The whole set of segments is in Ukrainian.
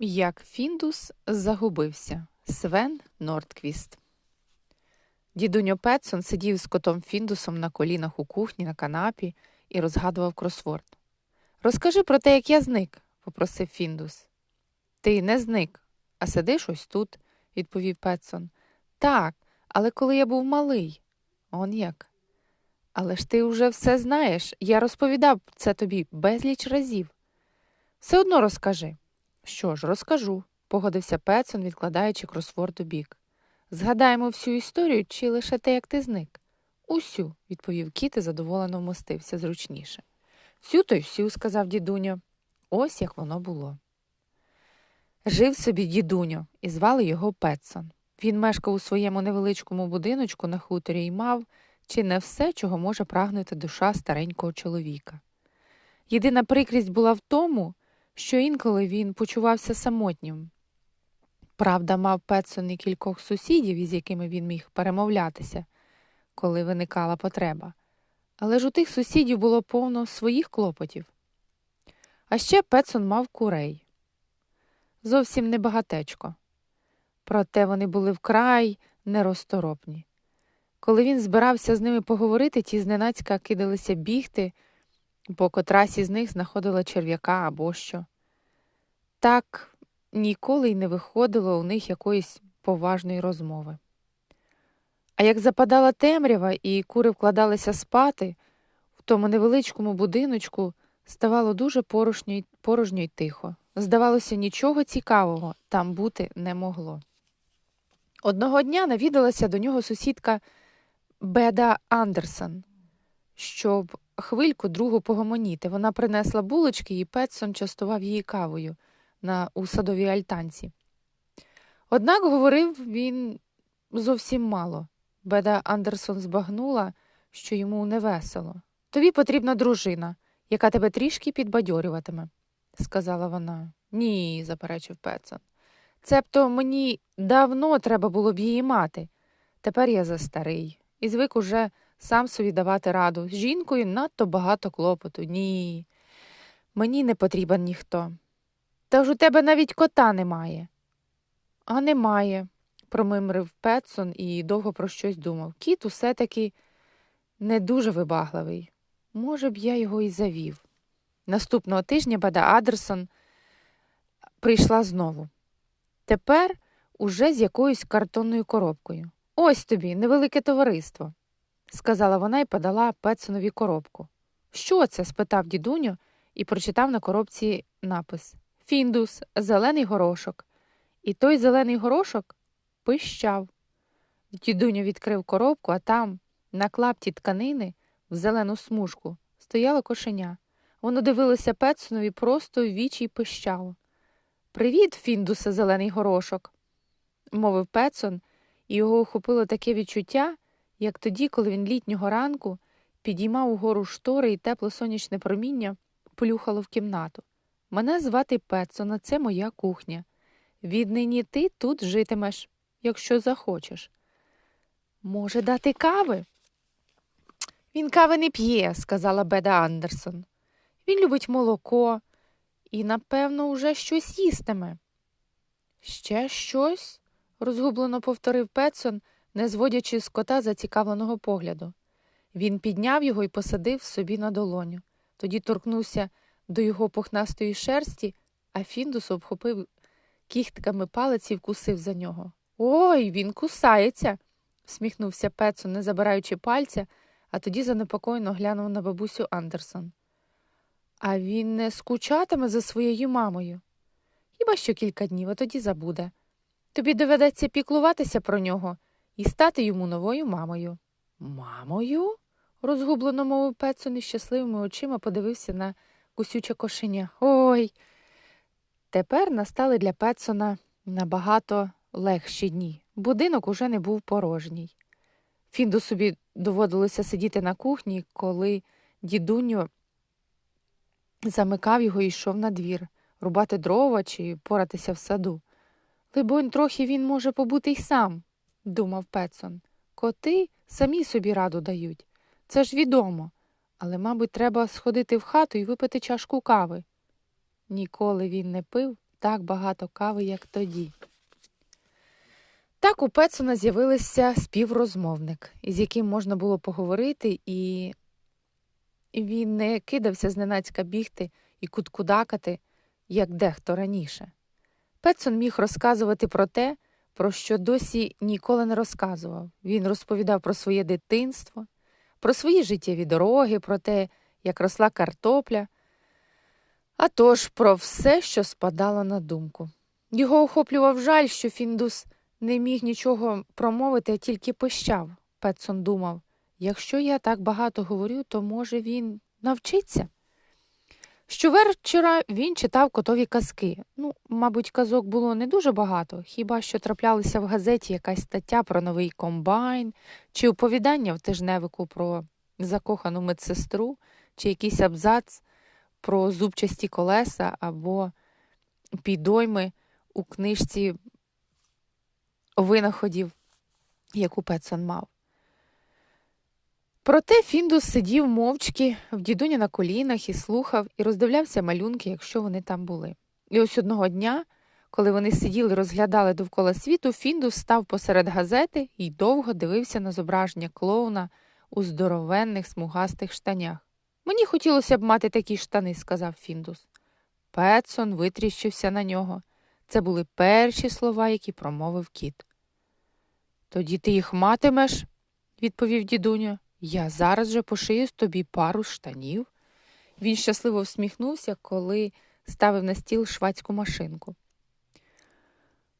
Як Фіндус загубився Свен Нордквіст. Дідуньо Петсон сидів з котом Фіндусом на колінах у кухні на канапі і розгадував кросворд. Розкажи про те, як я зник, попросив Фіндус. Ти не зник, а сидиш ось тут, відповів Петсон. Так, але коли я був малий. Он як. Але ж ти вже все знаєш. Я розповідав це тобі безліч разів. Все одно розкажи. Що ж, розкажу, погодився Петсон, відкладаючи кросворд у бік. Згадаємо всю історію чи лише те, як ти зник? Усю, відповів кіт і задоволено вмостився зручніше. Всю то й всю, сказав дідуньо. Ось як воно було. Жив собі дідуньо, і звали його Петсон. Він мешкав у своєму невеличкому будиночку на хуторі і мав чи не все, чого може прагнути душа старенького чоловіка. Єдина прикрість була в тому, що інколи він почувався самотнім. Правда, мав Петсон і кількох сусідів, із якими він міг перемовлятися, коли виникала потреба. Але ж у тих сусідів було повно своїх клопотів. А ще Петсон мав курей. Зовсім небагатечко. Проте вони були вкрай неросторопні. Коли він збирався з ними поговорити, ті зненацька кидалися бігти, бо котрась із них знаходила черв'яка або що. Так ніколи й не виходило у них якоїсь поважної розмови. А як западала темрява і кури вкладалися спати, в тому невеличкому будиночку ставало дуже порожньо й, порожньо й тихо. Здавалося, нічого цікавого там бути не могло. Одного дня навідалася до нього сусідка Беда Андерсон, щоб хвильку другу погомоніти. Вона принесла булочки і Петсон частував її кавою на у садовій альтанці. Однак говорив він зовсім мало. Беда Андерсон збагнула, що йому невесело. Тобі потрібна дружина, яка тебе трішки підбадьорюватиме, сказала вона. Ні, заперечив Петсон. Цебто мені давно треба було б її мати. Тепер я застарий і звик уже сам собі давати раду. З жінкою надто багато клопоту. Ні. Мені не потрібен ніхто. Та ж у тебе навіть кота немає. А немає, промимрив Петсон і довго про щось думав. Кіт усе таки не дуже вибагливий. Може б, я його і завів. Наступного тижня Бада Адерсон прийшла знову. Тепер уже з якоюсь картонною коробкою. Ось тобі, невелике товариство, сказала вона і подала Петсонові коробку. Що це? спитав дідуню і прочитав на коробці напис Фіндус, зелений горошок. І той зелений горошок пищав. Дідуню відкрив коробку, а там, на клапті тканини, в зелену смужку, стояло кошеня. Воно дивилося Петсонові просто в вічі й пищало. Привіт, Фіндусе, зелений горошок, мовив Петсон, і його охопило таке відчуття, як тоді, коли він літнього ранку підіймав угору штори і тепло сонячне проміння плюхало в кімнату. Мене звати Петсон, а це моя кухня. Віднині ти тут житимеш, якщо захочеш. Може, дати кави? Він кави не п'є, сказала Беда Андерсон. Він любить молоко і, напевно, уже щось їстиме. Ще щось? розгублено повторив Петсон, не зводячи з кота зацікавленого погляду. Він підняв його і посадив собі на долоню. Тоді торкнувся до його пухнастої шерсті, а Фіндус обхопив кіхтками палець і вкусив за нього. Ой, він кусається, всміхнувся Петсон, не забираючи пальця, а тоді занепокоєно глянув на бабусю Андерсон. А він не скучатиме за своєю мамою. Хіба що кілька днів, а тоді забуде. Тобі доведеться піклуватися про нього і стати йому новою мамою. Мамою? розгублено мовив Петсон і щасливими очима подивився на кусюче кошеня. Ой. Тепер настали для Петсона набагато легші дні. Будинок уже не був порожній. Фінду собі доводилося сидіти на кухні, коли дідуньо замикав його і йшов на двір, рубати дрова чи поратися в саду. Либонь, трохи він може побути й сам, думав Петсон. Коти самі собі раду дають. Це ж відомо. Але, мабуть, треба сходити в хату і випити чашку кави. Ніколи він не пив так багато кави, як тоді. Так у Петсона з'явився співрозмовник, із яким можна було поговорити, і він не кидався зненацька бігти і куткудакати, як дехто раніше. Петсон міг розказувати про те, про що досі ніколи не розказував. Він розповідав про своє дитинство, про свої життєві дороги, про те, як росла картопля, а тож про все, що спадало на думку. Його охоплював жаль, що Фіндус не міг нічого промовити, а тільки пищав. Петсон думав якщо я так багато говорю, то може він навчиться? Щовечора він читав котові казки. Ну, мабуть, казок було не дуже багато, хіба що траплялася в газеті якась стаття про новий комбайн, чи оповідання в тижневику про закохану медсестру, чи якийсь абзац про зубчасті колеса або підойми у книжці винаходів, яку Петсон мав. Проте Фіндус сидів мовчки в дідуні на колінах і слухав, і роздивлявся малюнки, якщо вони там були. І ось одного дня, коли вони сиділи розглядали довкола світу, Фіндус став посеред газети і довго дивився на зображення клоуна у здоровенних смугастих штанях. Мені хотілося б мати такі штани, сказав Фіндус. Петсон витріщився на нього. Це були перші слова, які промовив кіт. Тоді ти їх матимеш, відповів дідуня. Я зараз же пошию тобі пару штанів. Він щасливо всміхнувся, коли ставив на стіл швацьку машинку.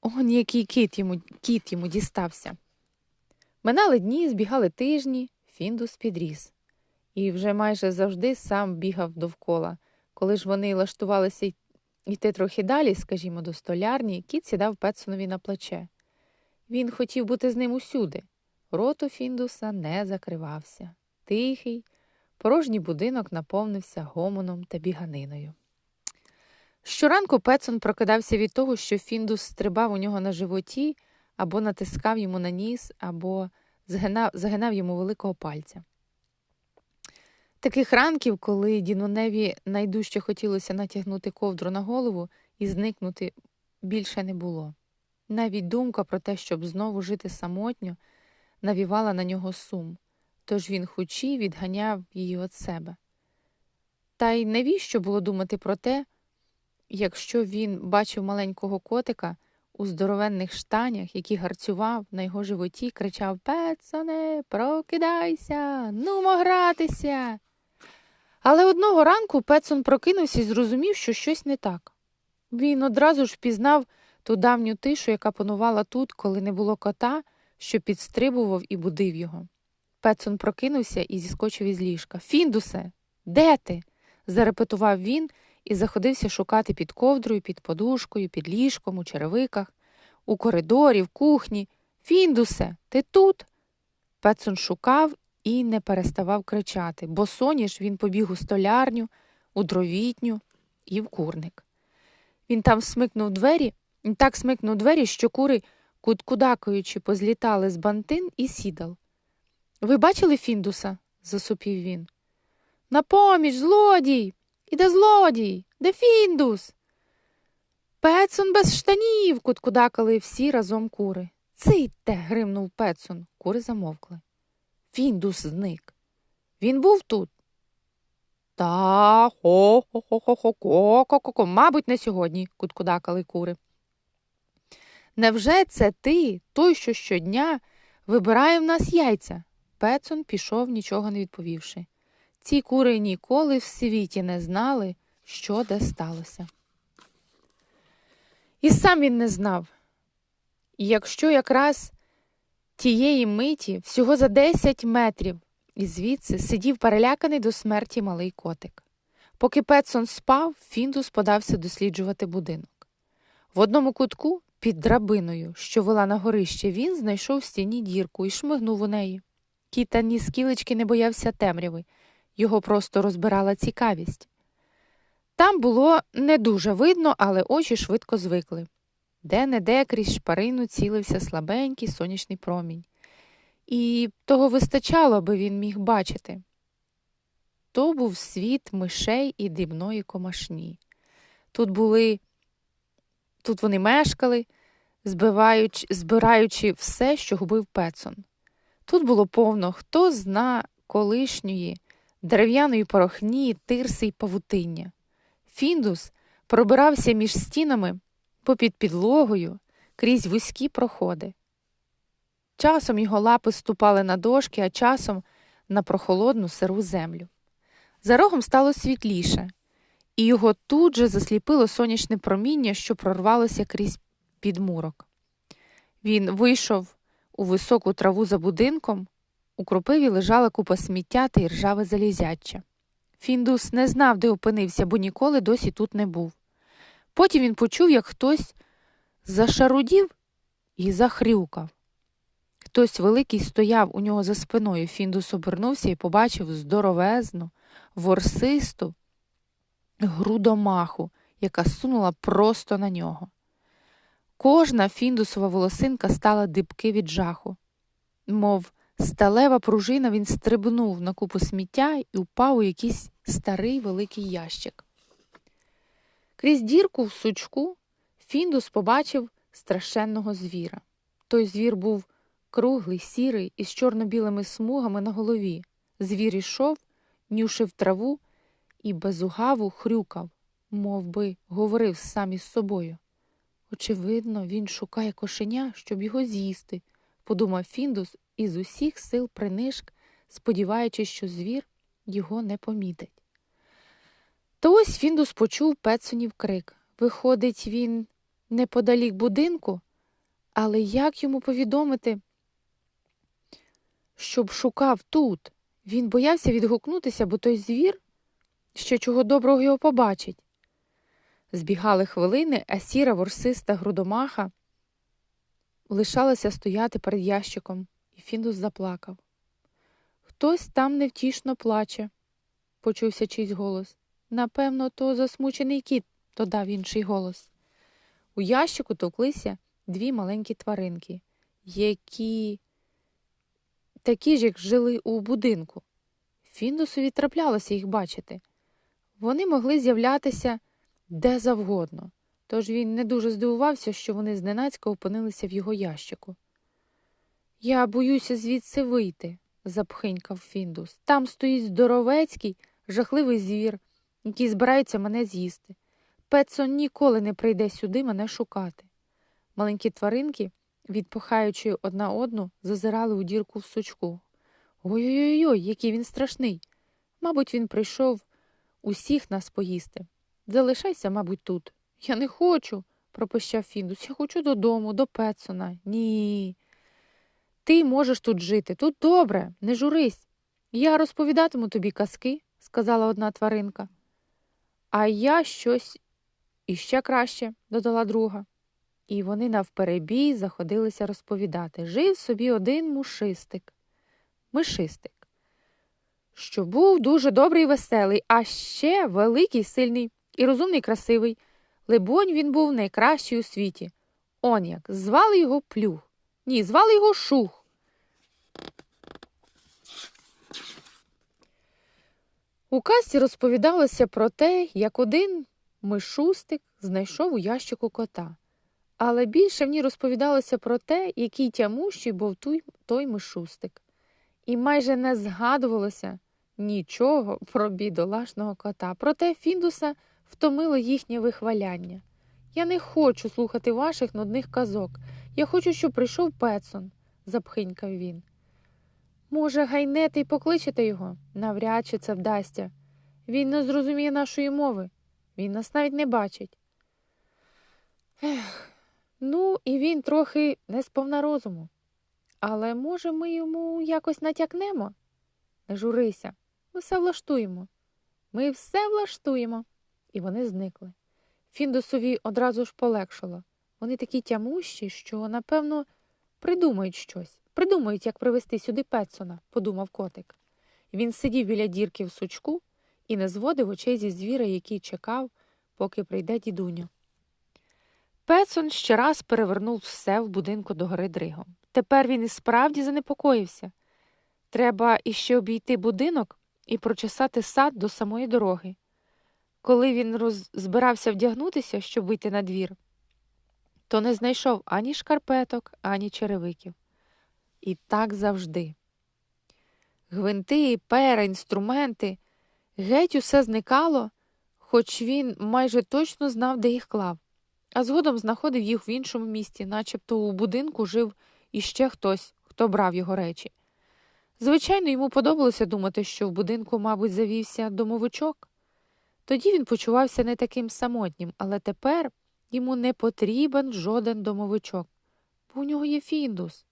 Он який кіт йому, кіт йому дістався. Минали дні, збігали тижні, Фіндус підріс. І вже майже завжди сам бігав довкола. Коли ж вони лаштувалися йти трохи далі, скажімо, до столярні, кіт сідав Петсонові на плече. Він хотів бути з ним усюди. Рот у Фіндуса не закривався. Тихий, порожній будинок наповнився гомоном та біганиною. Щоранку Петсон прокидався від того, що Фіндус стрибав у нього на животі, або натискав йому на ніс, або згинав, загинав йому великого пальця. Таких ранків, коли Дінуневі найдужче хотілося натягнути ковдру на голову і зникнути, більше не було. Навіть думка про те, щоб знову жити самотньо, навівала на нього сум, тож він хучі відганяв її від себе. Та й навіщо було думати про те, якщо він бачив маленького котика у здоровенних штанях, який гарцював на його животі, кричав Пецане, прокидайся, нумо гратися. Але одного ранку Петсон прокинувся і зрозумів, що щось не так. Він одразу ж впізнав ту давню тишу, яка панувала тут, коли не було кота, що підстрибував і будив його. Петсон прокинувся і зіскочив із ліжка. Фіндусе, де ти? зарепетував він і заходився шукати під ковдрою, під подушкою, під ліжком, у черевиках, у коридорі, в кухні. Фіндусе, ти тут? Петсон шукав і не переставав кричати, бо соніш він побіг у столярню, у дровітню і в курник. Він там смикнув двері, так смикнув двері, що кури, куткудакаючи, позлітали з бантин і сідал. Ви бачили Фіндуса? засупів він. На поміч, злодій! Іде злодій! Де Фіндус? Петсон без штанів. куткудакали всі разом кури. Цийте. гримнув Петсон. Кури замовкли. Фіндус зник. Він був тут. Та хо хо хо хо хо ко ко ко ко мабуть, не сьогодні, куткудакали кури. Невже це ти, той, що щодня вибирає в нас яйця? Петсон пішов, нічого не відповівши. Ці кури ніколи в світі не знали, що де сталося. І сам він не знав. І якщо якраз тієї миті, всього за десять метрів, і звідси сидів переляканий до смерті малий котик. Поки Петсон спав, Фіндус подався досліджувати будинок. В одному кутку, під драбиною, що вела на горище, він знайшов в стіні дірку і шмигнув у неї. Кіт ні скілечки не боявся темряви, його просто розбирала цікавість. Там було не дуже видно, але очі швидко звикли. Де не де крізь шпарину цілився слабенький сонячний промінь. І того вистачало, аби він міг бачити. То був світ мишей і дрібної комашні. Тут були Тут вони мешкали, збиваючи, збираючи все, що губив Петсон. Тут було повно хто зна колишньої, дерев'яної порохні, тирси й павутиння. Фіндус пробирався між стінами попід підлогою крізь вузькі проходи. Часом його лапи ступали на дошки, а часом на прохолодну сиру землю. За рогом стало світліше, і його тут же засліпило сонячне проміння, що прорвалося крізь підмурок. Він вийшов у високу траву за будинком, у кропиві лежала купа сміття та й ржаве залізяча. Фіндус не знав, де опинився, бо ніколи досі тут не був. Потім він почув, як хтось зашарудів і захрюкав. Хтось великий стояв у нього за спиною. Фіндус обернувся і побачив здоровезну, ворсисту грудомаху, яка сунула просто на нього. Кожна фіндусова волосинка стала дибки від жаху. Мов сталева пружина він стрибнув на купу сміття і упав у якийсь старий великий ящик. Крізь дірку в сучку Фіндус побачив страшенного звіра. Той звір був круглий, сірий, із чорно-білими смугами на голові. Звір ішов, нюшив траву і безугаву хрюкав, мов би говорив сам із собою. Очевидно, він шукає кошеня, щоб його з'їсти, подумав Фіндус і з усіх сил принишк, сподіваючись, що звір його не помітить. То ось Фіндус почув Петсонів крик. Виходить, він неподалік будинку, але як йому повідомити, щоб шукав тут? Він боявся відгукнутися, бо той звір ще чого доброго його побачить. Збігали хвилини, а сіра ворсиста грудомаха лишалася стояти перед ящиком, і Фіндус заплакав. Хтось там невтішно плаче, почувся чийсь голос. Напевно, то засмучений кіт, додав інший голос. У ящику товклися дві маленькі тваринки, які такі ж, як жили у будинку. Фіндусові траплялося їх бачити. Вони могли з'являтися де завгодно, тож він не дуже здивувався, що вони зненацька опинилися в його ящику. Я боюся звідси вийти, запхинькав Фіндус. Там стоїть здоровецький, жахливий звір, який збирається мене з'їсти. Петсон ніколи не прийде сюди мене шукати. Маленькі тваринки, відпихаючи одна одну, зазирали у дірку в сучку. Ой-ой, ой який він страшний. Мабуть, він прийшов усіх нас поїсти. Залишайся, мабуть, тут. Я не хочу, пропищав Фіндус. Я хочу додому, до Петсона. Ні. Ти можеш тут жити. Тут добре, не журись. Я розповідатиму тобі казки, сказала одна тваринка. А я щось іще краще, додала друга. І вони навперебій заходилися розповідати. Жив собі один мушистик, мишистик, що був дуже добрий і веселий, а ще великий, сильний і розумний, красивий. Либонь, він був найкращий у світі. Он як, звали його плюх. Ні, звали його шух. У касті розповідалося про те, як один мишустик знайшов у ящику кота. Але більше в ній розповідалося про те, який тямущий був той, мишустик. І майже не згадувалося нічого про бідолашного кота. Проте Фіндуса втомило їхнє вихваляння. Я не хочу слухати ваших нудних казок. Я хочу, щоб прийшов Петсон, запхинькав він. Може, гайнете й покличете його? Навряд чи це вдасться. Він не зрозуміє нашої мови, він нас навіть не бачить. Ех, ну, і він трохи не сповна розуму. Але, може, ми йому якось натякнемо? Не журися, ми все влаштуємо. Ми все влаштуємо. І вони зникли. Фіндусові одразу ж полегшало. Вони такі тямущі, що, напевно, придумають щось, придумають, як привезти сюди Петсона, подумав котик. Він сидів біля дірки в сучку і не зводив очей зі звіра, який чекав, поки прийде дідуню. Петсон ще раз перевернув все в будинку до гори Дригом. Тепер він і справді занепокоївся. Треба іще обійти будинок і прочесати сад до самої дороги. Коли він збирався вдягнутися, щоб вийти на двір, то не знайшов ані шкарпеток, ані черевиків. І так завжди. Гвинти, пера, інструменти, геть усе зникало, хоч він майже точно знав, де їх клав, а згодом знаходив їх в іншому місті, начебто у будинку жив іще хтось, хто брав його речі. Звичайно, йому подобалося думати, що в будинку, мабуть, завівся домовичок. Тоді він почувався не таким самотнім, але тепер йому не потрібен жоден домовичок, бо у нього є фіндус.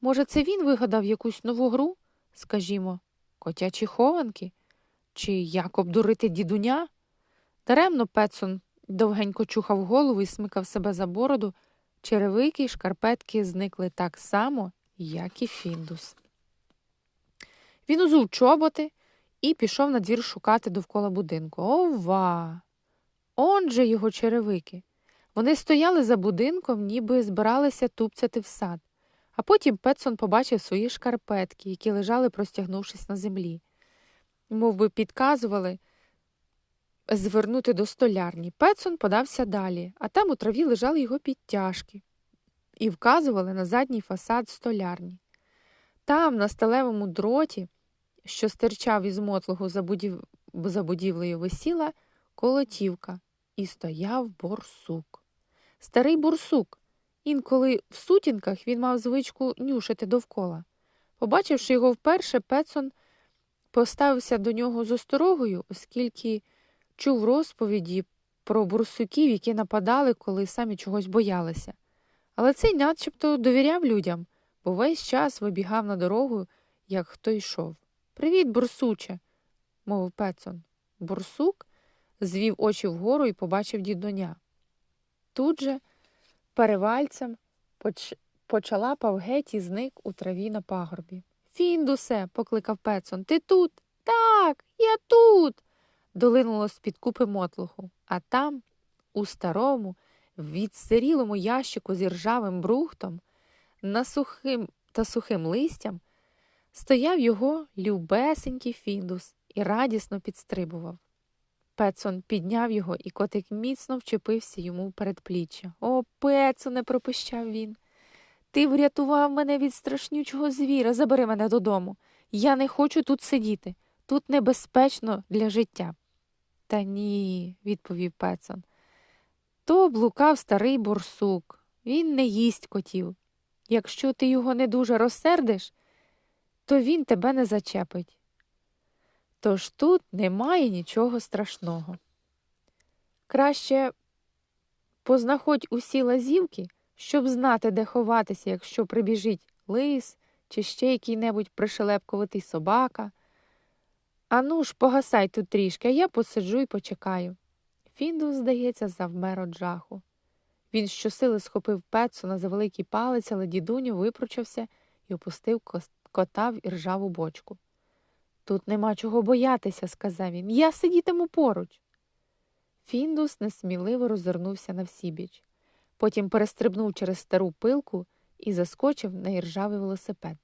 Може, це він вигадав якусь нову гру, скажімо, котячі хованки, чи як обдурити дідуня? Даремно Петсон довгенько чухав голову і смикав себе за бороду, черевики й шкарпетки зникли так само, як і фіндус. Він узув чоботи і пішов на двір шукати довкола будинку. Ова! Он же його черевики. Вони стояли за будинком, ніби збиралися тупцяти в сад. А потім Петсон побачив свої шкарпетки, які лежали, простягнувшись на землі. Мов би підказували звернути до столярні. Петсон подався далі, а там у траві лежали його підтяжки і вказували на задній фасад столярні. Там, на сталевому дроті, що стирчав із мотлого за, за будівлею, висіла колотівка і стояв борсук. Старий борсук. Інколи в сутінках він мав звичку нюшити довкола. Побачивши його вперше, Петсон поставився до нього з осторогою, оскільки чув розповіді про бурсуків, які нападали, коли самі чогось боялися. Але цей начебто довіряв людям, бо весь час вибігав на дорогу, як хто йшов. Привіт, бурсуче, мовив Петсон. Бурсук звів очі вгору і побачив дідоня. Тут же перевальцем поч... почалапав геть і зник у траві на пагорбі. Фіндусе, покликав Петсон, ти тут? Так, я тут. Долинуло з-під купи мотлуху, а там, у старому, відсирілому ящику з іржавим брухтом, на сухим та сухим листям, стояв його любесенький фіндус і радісно підстрибував. Петсон підняв його, і котик міцно вчепився йому в передпліччя. О, Петсоне, пропищав він. Ти врятував мене від страшнючого звіра. Забери мене додому. Я не хочу тут сидіти. Тут небезпечно для життя. Та ні, відповів Петсон. То блукав старий борсук. Він не їсть котів. Якщо ти його не дуже розсердиш, то він тебе не зачепить. Тож тут немає нічого страшного. Краще познаходь усі лазівки, щоб знати, де ховатися, якщо прибіжить лис чи ще який-небудь пришелепкуватий собака. Ану ж, погасай тут трішки, а я посиджу і почекаю. Фіндус, здається, завмер од жаху. Він щосили схопив Петсона за великий палець, але дідуню випручався і опустив кота в іржаву бочку. Тут нема чого боятися, сказав він. Я сидітиму поруч. Фіндус несміливо розвернувся на всібіч. Потім перестрибнув через стару пилку і заскочив на іржавий велосипед.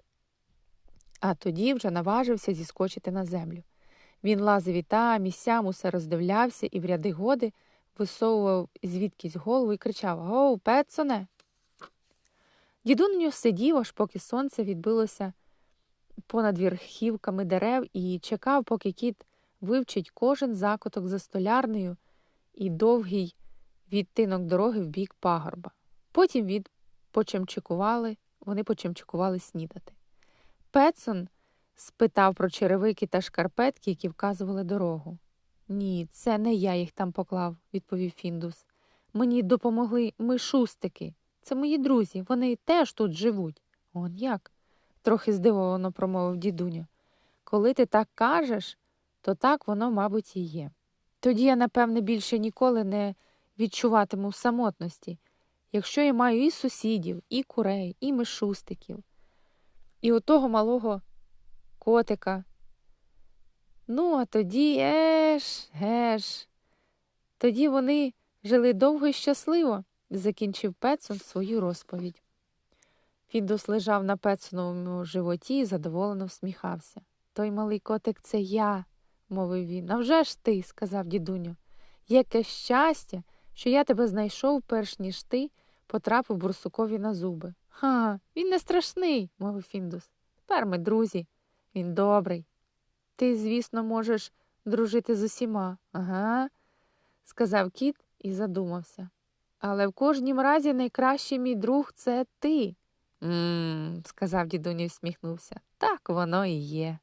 А тоді вже наважився зіскочити на землю. Він лазив і там, і сям усе роздивлявся і в ряди годи висовував звідкись голову і кричав Гоу, Петсоне. Дідуню сидів, аж поки сонце відбилося понад верхівками дерев і чекав, поки кіт вивчить кожен закуток за столярнею і довгий відтинок дороги в бік пагорба. Потім від почемчикували, вони почемчикували снідати. Петсон спитав про черевики та шкарпетки, які вказували дорогу. Ні, це не я їх там поклав, відповів Фіндус. Мені допомогли мишустики. Це мої друзі, вони теж тут живуть. Он як? трохи здивовано промовив дідуня. Коли ти так кажеш, то так воно, мабуть, і є. Тоді я, напевне, більше ніколи не відчуватиму самотності, якщо я маю і сусідів, і курей, і мишустиків, і отого малого котика. Ну, а тоді еш, геш. Тоді вони жили довго і щасливо, закінчив Петсон свою розповідь. Фіндус лежав на Петсоновому животі і задоволено всміхався. Той малий котик це я, мовив він. «А вже ж ти, сказав дідуню. Яке щастя, що я тебе знайшов, перш ніж ти потрапив бурсукові на зуби. Ха, він не страшний, мовив Фіндус. Тепер ми друзі. Він добрий. Ти, звісно, можеш дружити з усіма. Ага, сказав кіт і задумався. Але в кожнім разі найкращий мій друг це ти. Мм, сказав дідуні і всміхнувся. Так воно і є.